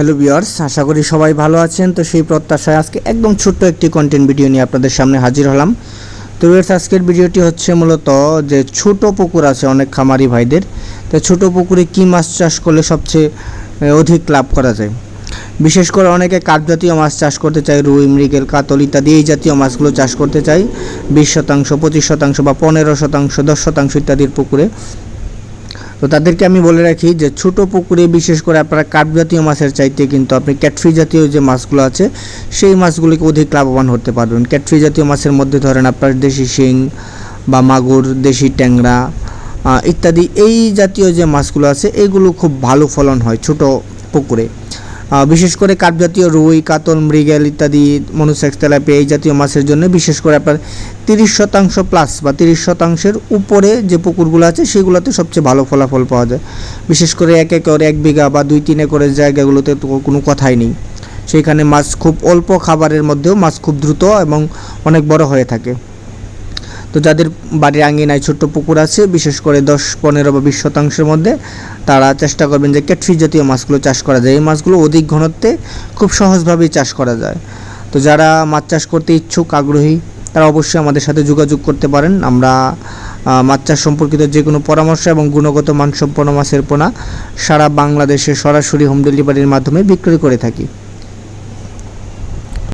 Hello বিয়ার্স আশা করি সবাই ভালো আছেন। তো সেই প্রত্যাশায় আজকে একদম ছোট্ট একটি কন্টেন্ট ভিডিও নিয়ে আপনাদের সামনে হাজির হলাম। তো বিয়ার্স আজকের ভিডিওটি হচ্ছে মূলত যে ছোট পুকুর আছে অনেক খামারি ভাইদের, তো ছোট পুকুরে কী মাছ চাষ করলে সবচেয়ে অধিক লাভ করা যায়? বিশেষ করে অনেকে কাঠ জাতীয় মাছ চাষ করতে চায়, রুই, মৃগেল, কাতল ইত্যাদি এই জাতীয় মাছগুলো চাষ করতে চায়। বিশ শতাংশ, পঁচিশ শতাংশ বা পনেরো শতাংশ, দশ শতাংশ ইত্যাদির পুকুরে। তো তাদেরকে আমি বলে রাখি যে ছোট পুকুরে বিশেষ করে আপনারা কাঠ জাতীয় মাছের চাইতে কিন্তু আপনি ক্যাটফি জাতীয় যে মাছগুলো আছে, সেই মাছগুলিকে অধিক লাভবান হতে পারবেন। ক্যাটফি জাতীয় মাছের মধ্যে ধরেন আপনার দেশি শিং বা মাগুর, দেশি ট্যাংরা ইত্যাদি, এই জাতীয় যে মাছগুলো আছে, এগুলো খুব ভালো ফলন হয় ছোট পুকুরে। বিশেষ করে কাঠ জাতীয় রুই, কাতল, মৃগেল ইত্যাদি মনুসেক্স তেলাপিয়া এই জাতীয় মাছের জন্য বিশেষ করে আপনার তিরিশ শতাংশ প্লাস বা তিরিশ শতাংশের উপরে যে পুকুরগুলো আছে সেগুলোতে সবচেয়ে ভালো ফলাফল পাওয়া যায়। বিশেষ করে এক একর, এক বিঘা বা দুই তিন একরের জায়গাগুলোতে তো কোনো কথাই নেই। সেইখানে মাছ খুব অল্প খাবারের মধ্যেও মাছ খুব দ্রুত এবং অনেক বড় হয়ে থাকে। তো যাদের বাড়ির আঙ্গিনায় ছোট্ট পুকুর আছে, বিশেষ করে দশ, পনেরো বা বিশ শতাংশের মধ্যে, তারা চেষ্টা করবেন যে ক্যাটফিশ জাতীয় মাছগুলো চাষ করা যায়। এই মাছগুলো অধিক ঘনত্বে খুব সহজভাবেই চাষ করা যায়। তো যারা মাছ চাষ করতে ইচ্ছুক, আগ্রহী, তারা অবশ্যই আমাদের সাথে যোগাযোগ করতে পারেন। আমরা মাছ চাষ সম্পর্কিত যে কোনো পরামর্শ এবং গুণগত মানসম্পন্ন মাছের পোনা সারা বাংলাদেশে সরাসরি হোম ডেলিভারির মাধ্যমে বিক্রি করে থাকি।